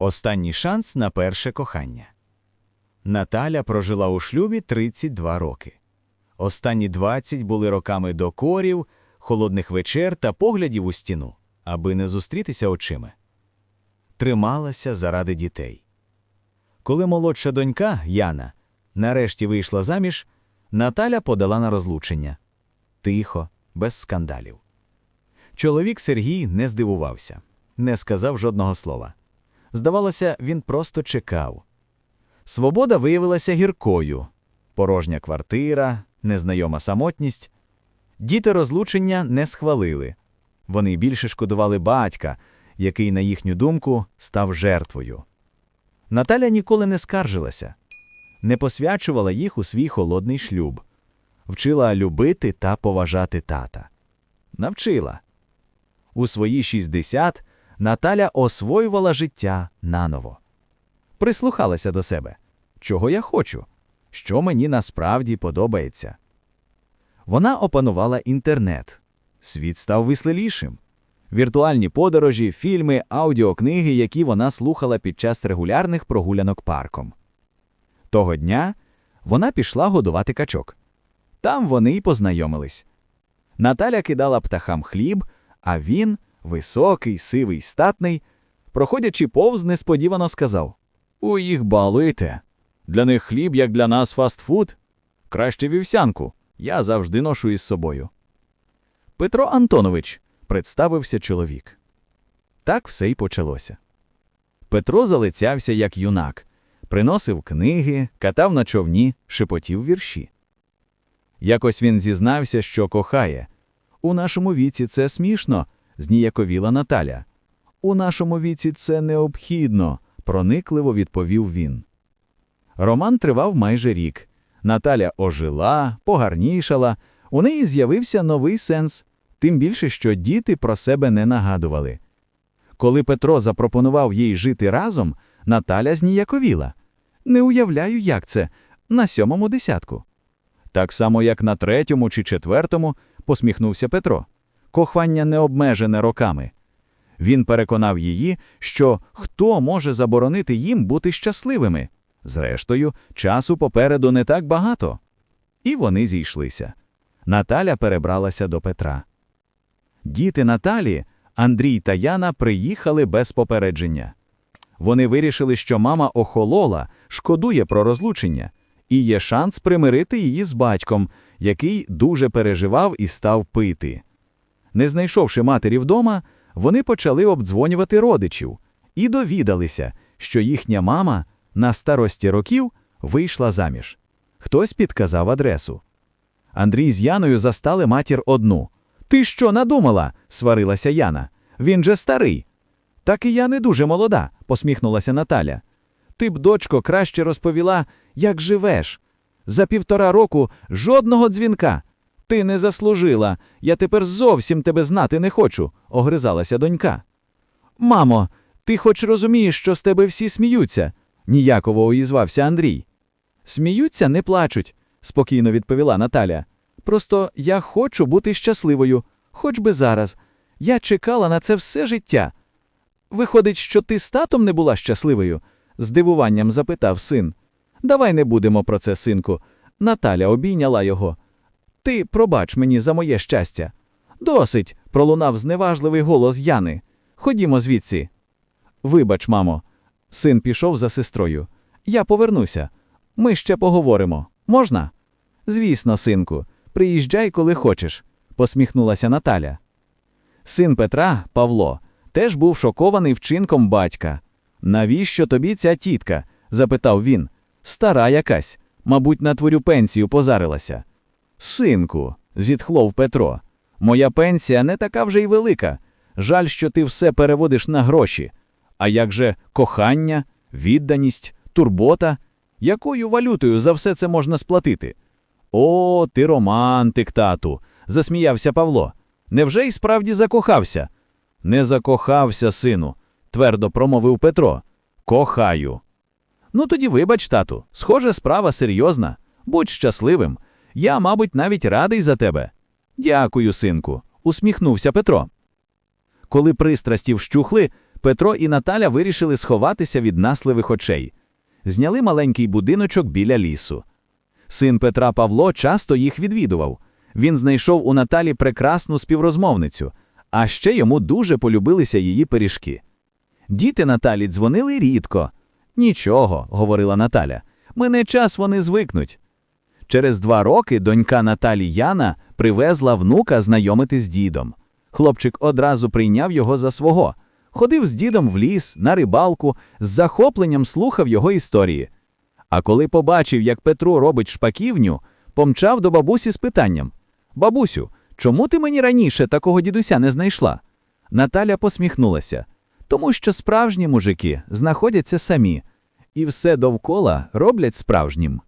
Останній шанс на перше кохання. Наталя прожила у шлюбі 32 роки. Останні 20 були роками докорів, холодних вечер та поглядів у стіну, аби не зустрітися очима. Трималася заради дітей. Коли молодша донька Яна нарешті вийшла заміж, Наталя подала на розлучення. Тихо, без скандалів. Чоловік Сергій не здивувався, не сказав жодного слова. Здавалося, він просто чекав. Свобода виявилася гіркою порожня квартира, незнайома самотність. Діти розлучення не схвалили. Вони більше шкодували батька, який, на їхню думку, став жертвою. Наталя ніколи не скаржилася, не посвячувала їх у свій холодний шлюб, вчила любити та поважати тата. Навчила. У свої 60 Наталя освоювала життя наново. Прислухалася до себе, чого я хочу, що мені насправді подобається. Вона опанувала інтернет. Світ став веселішим. Віртуальні подорожі, фільми, аудіокниги, які вона слухала під час регулярних прогулянок парком. Того дня вона пішла годувати качок. Там вони й познайомились. Наталя кидала птахам хліб, а він, високий, сивий, статний, проходячи повз, несподівано сказав: У їх балуєте. Для них хліб, як для нас, фастфуд. Краще вівсянку. Я завжди ношу із собою. Петро Антонович, представився чоловік. Так все й почалося. Петро залицявся як юнак, приносив книги, катав на човні, шепотів вірші. Якось він зізнався, що кохає. У нашому віці це смішно, зніяковіла Наталя. У нашому віці це необхідно, проникливо відповів він. Роман тривав майже рік. Наталя ожила, погарнішала, у неї з'явився новий сенс, тим більше, що діти про себе не нагадували. Коли Петро запропонував їй жити разом, Наталя зніяковіла. Не уявляю, як це, на сьомому десятку. Так само, як на третьому чи четвертому, посміхнувся Петро. Кохання не обмежене роками. Він переконав її, що хто може заборонити їм бути щасливими. Зрештою, часу попереду не так багато. І вони зійшлися. Наталя перебралася до Петра. Діти Наталі, Андрій та Яна приїхали без попередження. Вони вирішили, що мама охолола, шкодує про розлучення, і є шанс примирити її з батьком, який дуже переживав і став пити. Не знайшовши матері вдома, вони почали обдзвонювати родичів і довідалися, що їхня мама на старості років вийшла заміж. Хтось підказав адресу. Андрій з Яною застали матір одну. Ти що надумала? сварилася Яна. Він же старий. Так і я не дуже молода, посміхнулася Наталя. Ти б, дочко, краще розповіла, як живеш. За півтора року жодного дзвінка. Ти не заслужила, я тепер зовсім тебе знати не хочу, огризалася донька. Мамо, ти хоч розумієш, що з тебе всі сміються, ніяково уїзвався Андрій. Сміються, не плачуть, спокійно відповіла Наталя. Просто я хочу бути щасливою, хоч би зараз. Я чекала на це все життя. Виходить, що ти з татом не була щасливою? здивуванням запитав син. Давай не будемо про це, синку. Наталя обійняла його. Ти пробач мені за моє щастя. Досить, пролунав зневажливий голос Яни. Ходімо звідси. Вибач, мамо. Син пішов за сестрою. Я повернуся. Ми ще поговоримо. Можна? Звісно, синку, приїжджай, коли хочеш, посміхнулася Наталя. Син Петра, Павло, теж був шокований вчинком батька. Навіщо тобі ця тітка? запитав він. Стара якась, мабуть, на твою пенсію позарилася. Синку, зітхлов Петро, моя пенсія не така вже й велика. Жаль, що ти все переводиш на гроші. А як же кохання, відданість, турбота? Якою валютою за все це можна сплатити? О, ти романтик, тату, засміявся Павло. Невже й справді закохався? Не закохався, сину, твердо промовив Петро. Кохаю. Ну тоді вибач, тату, схоже, справа серйозна. Будь щасливим. Я, мабуть, навіть радий за тебе. Дякую, синку, усміхнувся Петро. Коли пристрасті вщухли, Петро і Наталя вирішили сховатися від насливих очей. Зняли маленький будиночок біля лісу. Син Петра Павло часто їх відвідував. Він знайшов у Наталі прекрасну співрозмовницю, а ще йому дуже полюбилися її пиріжки. Діти Наталі дзвонили рідко. Нічого, говорила Наталя. Мене час вони звикнуть. Через два роки донька Наталі Яна привезла внука знайомити з дідом. Хлопчик одразу прийняв його за свого. Ходив з дідом в ліс, на рибалку, з захопленням слухав його історії. А коли побачив, як Петру робить шпаківню, помчав до бабусі з питанням: Бабусю, чому ти мені раніше такого дідуся не знайшла? Наталя посміхнулася. Тому що справжні мужики знаходяться самі, і все довкола роблять справжнім.